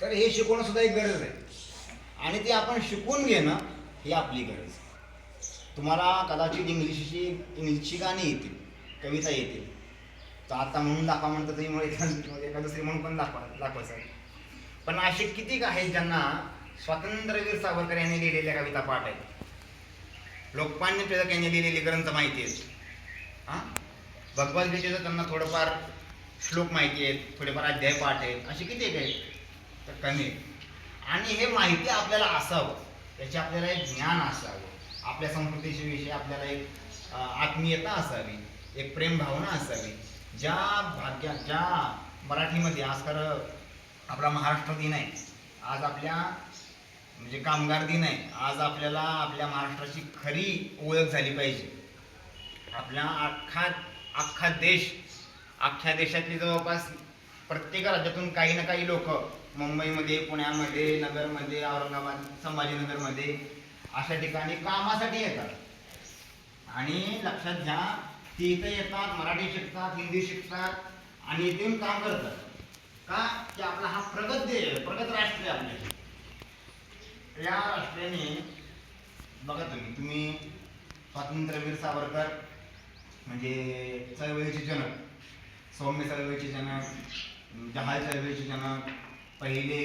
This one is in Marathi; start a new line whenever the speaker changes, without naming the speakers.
तर हे शिकवणं सुद्धा एक गरज आहे. आणि ते आपण शिकून घेणं ही आपली गरज आहे. तुम्हाला कदाचित इंग्लिशची इंग्लिशची गाणी येतील कविता येतील. तर आता म्हणून दाखवा म्हणतो तरी मग एखादं म्हणून पण दाखवा दाखवायचं पण असे किती आहेत ज्यांना स्वातंत्र्यवीर सावरकर यांनी लिहिलेल्या कविता पाठ आहेत. लोकमान्य टिळक यांनी लिहिलेले ग्रंथ माहिती आहेत. हां? भगवद्गीतेचं त्यांना थोडंफार श्लोक माहिती आहेत थोडेफार अध्याय पाठ आहेत. असे किती आहेत? कमी आणि हे माहिती आपल्याला असावं. त्याचे आपल्याला एक ज्ञान असावं. आपल्या संस्कृतीच्याविषयी आपल्याला एक आत्मीयता असावी. एक प्रेम भावना असावी. ज्या भाग्या ज्या मराठीमध्ये आज खरं आपला महाराष्ट्र दिन आहे. आज आपल्या म्हणजे कामगार दिन आहे. आज आपल्याला आपल्या महाराष्ट्राची खरी ओळख झाली पाहिजे. आपल्या अख्खा अख्खा देश अख्ख्या देशातली जवळपास प्रत्येक राज्यातून काही ना काही लोक मुंबईमध्ये पुण्यामध्ये नगरमध्ये औरंगाबाद संभाजीनगरमध्ये अशा ठिकाणी कामासाठी येतात. आणि लक्षात घ्या ती इथं येतात मराठी शिकतात हिंदी शिकतात आणि इथे काम करतात. का? की आपला हा प्रगत देश प्रगत राष्ट्र आहे आपल्या या राष्ट्राने बघा तुम्ही तुम्ही स्वातंत्र्यवीर सावरकर म्हणजे चळवळीचे जनक सौम्य चळवळीचे जनक जहाज रेल्वेचे त्यांना पहिले